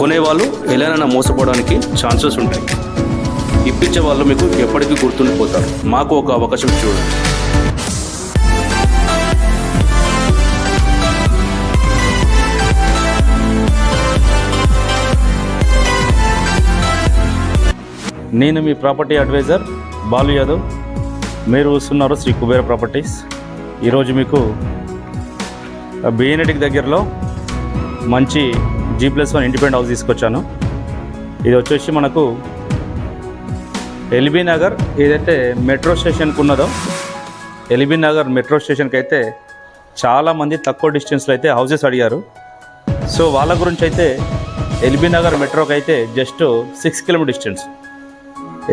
కొనేవాళ్ళు ఎలానైనా మోసపోవడానికి ఛాన్సెస్ ఉంటాయి. ఇప్పించే వాళ్ళు మీకు ఎప్పటికీ గుర్తుండిపోతారు మాకు ఒక అవకాశం చూడండి నేను మీ ప్రాపర్టీ అడ్వైజర్ బాలు యాదవ్. మీరు చూస్తున్నారు శ్రీ కుబేర ప్రాపర్టీస్. ఈరోజు మీకు బిఎన్ఎటికి దగ్గరలో మంచి G plus one independent house తీసుకొచ్చాను. ఇది వచ్చేసి మనకు ఎల్బీ నగర్ ఏదైతే మెట్రో స్టేషన్కి ఉన్నదో ఎల్బీ నగర్ మెట్రో స్టేషన్కి అయితే చాలామంది తక్కువ డిస్టెన్స్లో అయితే హౌసెస్ అడిగారు. సో వాళ్ళ గురించి అయితే ఎల్బీ నగర్ మెట్రోకి అయితే just six kilometer distance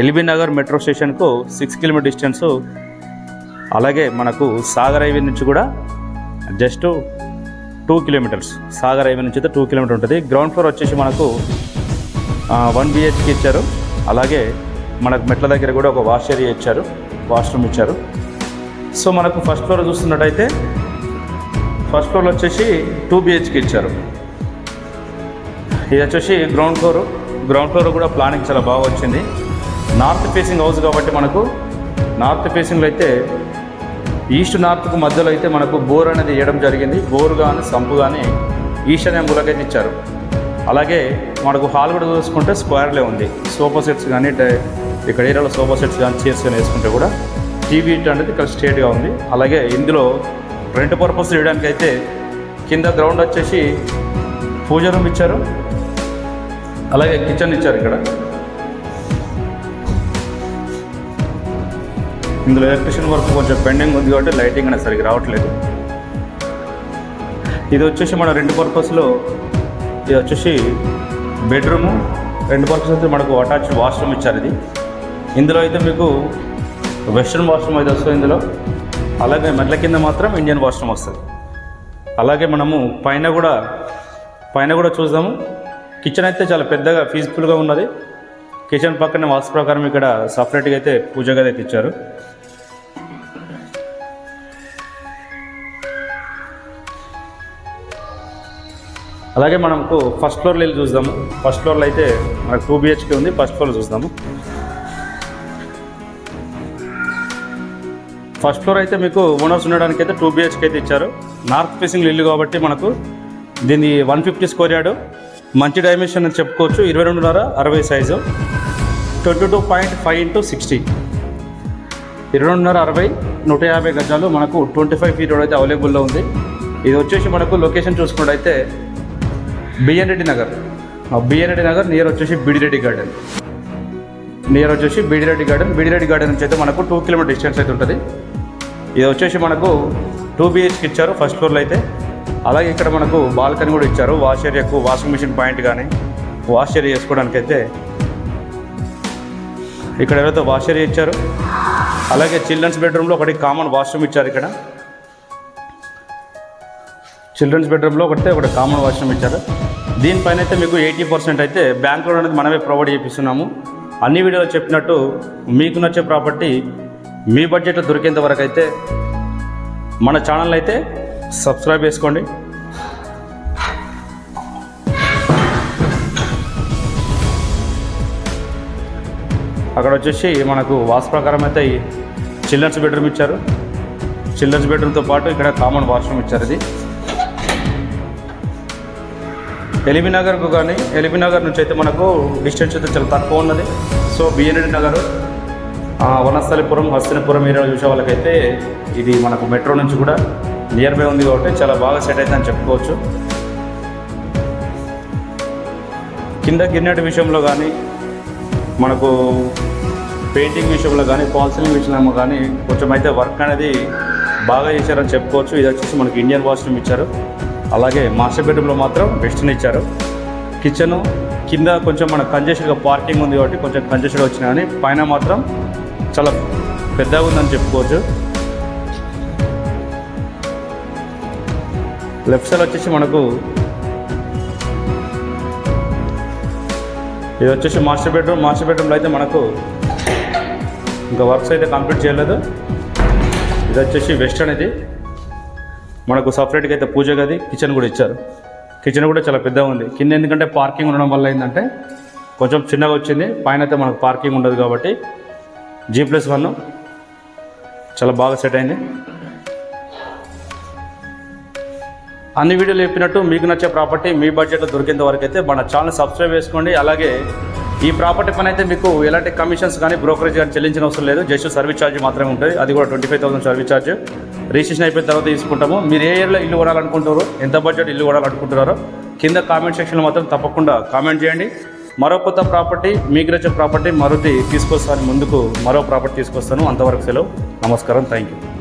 LB Nagar metro స్టేషన్కు సిక్స్ కిలోమీటర్ డిస్టెన్స్ అలాగే మనకు సాగర్ హైవే నుంచి కూడా just two kilometers. Sagar highway నుంచి అయితే టూ కిలోమీటర్ ఉంటుంది. గ్రౌండ్ ఫ్లోర్ వచ్చేసి మనకు వన్ బిహెచ్కి ఇచ్చారు. అలాగే మనకు మెట్ల దగ్గర కూడా ఒక వాష్ ఏరియా ఇచ్చారు. వాష్రూమ్ ఇచ్చారు. సో మనకు ఫస్ట్ ఫ్లోర్ చూస్తున్నట్టయితే ఫస్ట్ ఫ్లోర్ వచ్చేసి టూ బిహెచ్కి ఇచ్చారు. ఇది వచ్చేసి గ్రౌండ్ ఫ్లోర్. గ్రౌండ్ ఫ్లోర్ కూడా ప్లానింగ్ చాలా బాగా వచ్చింది. నార్త్ ఫేసింగ్ హౌస్ కాబట్టి మనకు నార్త్ ఫేసింగ్లో అయితే ఈస్ట్ నార్త్కు మధ్యలో అయితే మనకు బోర్ అనేది వేయడం జరిగింది. బోర్ కానీ సంపు కానీ ఈశాన్య మూలకైతే ఇచ్చారు అలాగే మనకు హాల్ కూడా చూసుకుంటే స్క్వేర్లే ఉంది. సోఫా సెట్స్ కానీ ఇక్కడ ఏరియాలో సోఫా సెట్స్ కానీ చైర్స్ కానీ వేసుకుంటే కూడా టీవీ అనేది ఇక్కడ స్ట్రేట్గా ఉంది. అలాగే ఇందులో రెంట్ పర్పస్ చేయడానికి అయితే కింద గ్రౌండ్ వచ్చేసి పూజ రూమ్ ఇచ్చారు. అలాగే కిచెన్ ఇచ్చారు ఇక్కడ. ఇందులో ఎలక్ట్రిషియన్ వర్క్ కొంచెం పెండింగ్ ఉంది కాబట్టి లైటింగ్ అనేది సరిగ్గా రావట్లేదు. ఇది వచ్చేసి మన రెండు పర్పస్లో ఇది వచ్చేసి బెడ్రూము రెండు పర్పస్ అయితే మనకు అటాచ్ వాష్రూమ్ ఇచ్చారు ఇది. ఇందులో అయితే మీకు వెస్ట్రన్ వాష్రూమ్ అయితే వస్తుంది ఇందులో. అలాగే మెట్ల కింద మాత్రం ఇండియన్ వాష్రూమ్ వస్తుంది. అలాగే మనము పైన కూడా పైన కూడా చూద్దాము. కిచెన్ అయితే చాలా పెద్దగా ఫీజ్ఫుల్గా ఉన్నది. కిచెన్ పక్కనే వాస్తు ప్రకారం ఇక్కడ సపరేట్గా అయితే పూజ గది అయితే ఇచ్చారు. అలాగే మనకు ఫస్ట్ ఫ్లోర్లో వెళ్ళి చూద్దాము. ఫస్ట్ ఫ్లోర్లో అయితే మనకు టూ బిహెచ్కే ఉంది. ఫస్ట్ ఫ్లోర్ చూద్దాము. ఫస్ట్ ఫ్లోర్ అయితే మీకు ఓనర్స్ ఉండడానికి అయితే టూ బిహెచ్కే అయితే ఇచ్చారు. నార్త్ ఫేసింగ్ ఇల్లు కాబట్టి మనకు దీన్ని వన్ ఫిఫ్టీ స్కోర్ యార్డు. మంచి డైమెన్షన్ అని చెప్పుకోవచ్చు. ఇరవై రెండున్నర అరవై size twenty two point five into sixty. ఇరవై రెండున్నర అరవై నూట యాభై గజాలు మనకు ట్వంటీ ఫైవ్ ఫీట్ రోడ్ అయితే అవైలబుల్లో ఉంది. ఇది వచ్చేసి మనకు లొకేషన్ చూసుకున్నట్టయితే బిఎన్ రెడ్డి నగర్. బిఎన్ రెడ్డి నగర్ నియర్ వచ్చేసి బిడిరెడ్డి గార్డెన్. నియర్ వచ్చేసి బిడిరెడ్డి గార్డెన్. బిడిరెడ్డి గార్డెన్ నుంచి అయితే మనకు టూ కిలోమీటర్ డిస్టెన్స్ అయితే ఉంటుంది. ఇది వచ్చేసి మనకు టూ బిహెచ్కి ఇచ్చారు ఫస్ట్ ఫ్లోర్లో అయితే. అలాగే ఇక్కడ మనకు బాల్కనీ కూడా ఇచ్చారు. వాష్ ఏరియాకు వాషింగ్ మిషన్ పాయింట్ కానీ వాష్ ఏరియా చేసుకోవడానికి అయితే ఇక్కడ ఎవరైతే వాష్ ఏరియా ఇచ్చారు అలాగే చిల్డ్రన్స్ బెడ్రూమ్లో ఒకటి కామన్ వాష్రూమ్ ఇచ్చారు ఇక్కడ. చిల్డ్రన్స్ బెడ్రూమ్లో ఒకటి ఒకటి కామన్ వాష్రూమ్ ఇచ్చారు. దీనిపైన అయితే మీకు ఎయిటీ పర్సెంట్ అయితే బ్యాంక్ లోన్ అనేది మనమే ప్రొవైడ్ చేపిస్తున్నాము. అన్ని వీడియోలో చెప్పినట్టు మీకు నచ్చే ప్రాపర్టీ మీ బడ్జెట్లో దొరికేంత వరకు అయితే మన ఛానల్ అయితే సబ్స్క్రైబ్ చేసుకోండి. అక్కడ వచ్చేసి మనకు వాస్తు ప్రకారం అయితే చిల్డ్రన్స్ బెడ్రూమ్ ఇచ్చారు. చిల్డ్రన్స్ బెడ్రూమ్తో పాటు ఇక్కడ కామన్ వాష్రూమ్ ఇచ్చారు ఇది. ఎలిబి నగర్కు కానీ ఎలిబి నగర్ నుంచి అయితే మనకు డిస్టెన్స్ అయితే చాలా తక్కువ ఉన్నది. సో బిఎన్ఎడి నగర్ ఆ, వనస్థలిపురం హస్తినపురం ఏరియా చూసే వాళ్ళకైతే ఇది మనకు మెట్రో నుంచి కూడా నియర్ బై ఉంది కాబట్టి చాలా బాగా సెట్ అయితే అని చెప్పుకోవచ్చు. కింద గిన్నెటి విషయంలో కానీ మనకు పెయింటింగ్ విషయంలో కానీ పాల్సలింగ్ విషయంలో కానీ కొంచెం అయితే వర్క్ అనేది బాగా చేశారని చెప్పుకోవచ్చు. ఇది వచ్చేసి మనకి ఇండియన్ వాష్రూమ్ ఇచ్చారు. అలాగే మాస్టర్ బెడ్రూమ్లో మాత్రం వెస్టర్న్ ఇచ్చారు. కిచెన్ కింద కొంచెం మన కంజెషన్గా పార్కింగ్ ఉంది కాబట్టి కొంచెం కంజెషన్ వచ్చినా కానీ పైన మాత్రం చాలా పెద్దగా ఉందని చెప్పుకోవచ్చు. లెఫ్ట్ సైడ్ వచ్చేసి మనకు ఇది వచ్చేసి మాస్టర్ బెడ్రూమ్ మాస్టర్ బెడ్రూమ్లో అయితే మనకు ఇంకా వర్క్స్ అయితే కంప్లీట్ చేయలేదు. ఇది వచ్చేసి వెస్ట్ ఇది. మనకు సపరేట్గా అయితే పూజ గది కిచెన్ కూడా ఇచ్చారు. కిచెన్ కూడా చాలా పెద్దగా ఉంది. కింద ఎందుకంటే పార్కింగ్ ఉండడం వల్ల ఏంటంటే కొంచెం చిన్నగా వచ్చింది. పైన అయితే మనకు పార్కింగ్ ఉండదు కాబట్టి జీ ప్లస్ వన్ చాలా బాగా సెట్ అయింది. అన్ని వీడియోలు చెప్పినట్టు మీకు నచ్చే ప్రాపర్టీ మీ బడ్జెట్లో దొరికేంత వరకు అయితే మన ఛానల్ సబ్స్క్రైబ్ చేసుకోండి. అలాగే ఈ ప్రాపర్టీ పని అయితే మీకు ఎలాంటి కమిషన్స్ కానీ బ్రోకరేజ్ కానీ చెల్లించిన అవసరం లేదు. జస్ట్ సర్వీస్ ఛార్జ్ మాత్రమే ఉంటుంది. అది కూడా twenty five thousand service charge registration అయిపోయిన తర్వాత తీసుకుంటాము. మీరు ఏ ఏరియాలో ఇల్లు కొనాలనుకుంటారో ఎంత బడ్జెట్ ఇల్లు కొనాలనుకుంటున్నారో కింద కామెంట్ సెక్షన్లో మాత్రం తప్పకుండా కామెంట్ చేయండి. మరో కొత్త ప్రాపర్టీ మీకు నచ్చే ప్రాపర్టీ మరొకటి తీసుకొస్తాను ముందుకు మరో ప్రాపర్టీ తీసుకొస్తాను. అంతవరకు సెలవు. నమస్కారం. Thank you